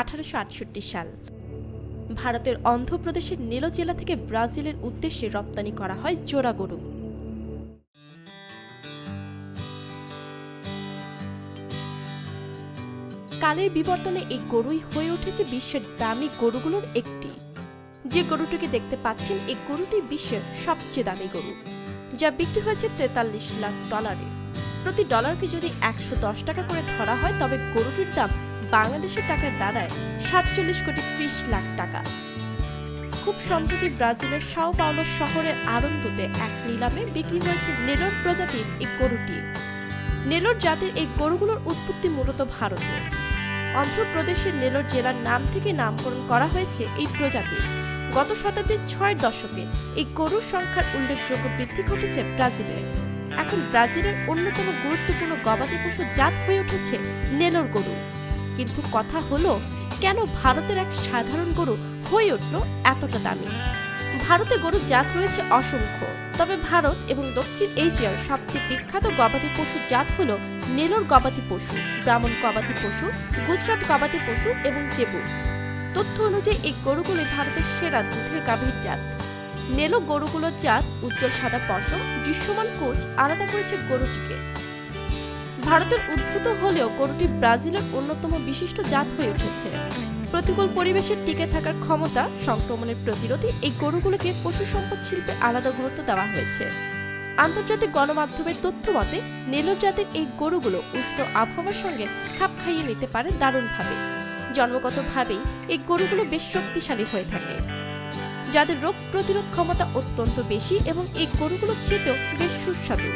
আঠারোশো আটষট্টি সাল। ভারতের অন্ধ্রপ্রদেশের নীল জেলা থেকে ব্রাজিলের উদ্দেশ্যে রপ্তানি করা হয় জোড়া গরু। কালের বিবর্তনে এই গরুই হয়ে উঠেছে বিশ্বের দামি গরুগুলোর একটি। যে গরুটিকে দেখতে পাচ্ছেন, এই গরুটি বিশ্বের সবচেয়ে দামি গরু, যা বিক্রি হয়েছে তেতাল্লিশ লাখ ডলারে। প্রতি ডলারকে যদি একশো দশ টাকা করে ধরা হয়, তবে গরুটির দাম বাংলাদেশের টাকায় দাঁড়ায় সাতচল্লিশ কোটি ত্রিশ লাখ টাকা। খুব সম্প্রতি ব্রাজিলের সাও পাওলো শহরের আনন্দতে এক নিলামে বিক্রি হয়েছে নেলোর প্রজাতির এই গরুটি। নেলোর জাতির এই গরুগুলোর উৎপত্তি মূলত ভারতে। অন্ধ্রপ্রদেশের নেলোর জেলার নাম থেকে নামকরণ করা হয়েছে এই প্রজাতির গত শতাব্দীর ছয় দশকে এই গরুর সংখ্যার উল্লেখযোগ্য বৃদ্ধি ঘটেছে ব্রাজিলে। এখন ব্রাজিলের অন্যতম গুরুত্বপূর্ণ গবাদি পশু জাত হয়ে উঠেছে নেলোর গরু। কিন্তু কথা হলো, কেন ভারতের এক সাধারণ গরু হয়ে উঠল এতটা দামি? ভারতে গরুর জাত রয়েছে অসংখ্য, তবে ভারত এবং দক্ষিণ এশিয়ার সবচেয়ে বিখ্যাত গবাদি পশু জাত হল নেলোর গবাদি পশু, ব্রাহ্মণ গবাদি পশু, গুজরাট গবাদি পশু এবং জেবু। তথ্য অনুযায়ী এই গরুগুলি ভারতের সেরা দুধের গাভীর জাত। নেলো গরুগুলোর জাত উজ্জ্বল সাদা পশম, দৃশ্যমান কোচ, আলাদা করেছে গরুটিকে। ভারতের উদ্ভূত হলেও গরুটি ব্রাজিলের অন্যতম বিশিষ্ট জাত হয়ে উঠেছে। প্রতিকূল পরিবেশে টিকে থাকার ক্ষমতা, সংক্রমণের প্রতিরোধে এই গরুগুলোকে পশু সম্পদ শিল্পে আলাদা গুরুত্ব দেওয়া হয়েছে। আন্তর্জাতিক গণমাধ্যমের তথ্য মতে, নেলোর জাতের এই গরুগুলো উষ্ণ আবহাওয়ার সঙ্গে খাপ খাইয়ে নিতে পারে দারুণভাবে। জন্মগতভাবেই এই গরুগুলো বেশ শক্তিশালী হয়ে থাকে। যাদের রোগ প্রতিরোধ ক্ষমতা অত্যন্ত বেশি এবং এই গরুগুলো খেতেও বেশ সুস্বাদু।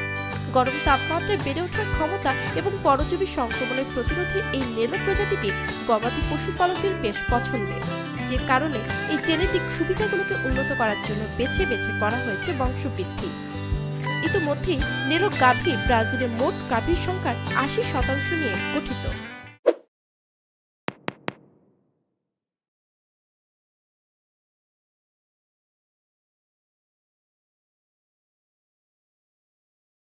গরম তাপমাত্রায় বেড়ে ওঠার ক্ষমতা এবং পরজীবী সংক্রমণের প্রতিরোধে এই নেলো প্রজাতিটি গবাদি পশুপালকদের বেশ পছন্দের, যে কারণে এই জেনেটিক সুবিধাগুলোকে উন্নত করার জন্য বেছে বেছে করা হয়েছে বংশবৃদ্ধি। ইতিমধ্যেই নেলো গাভী ব্রাজিলের মোট গাভীর সংখ্যার আশি শতাংশ নিয়ে গঠিত।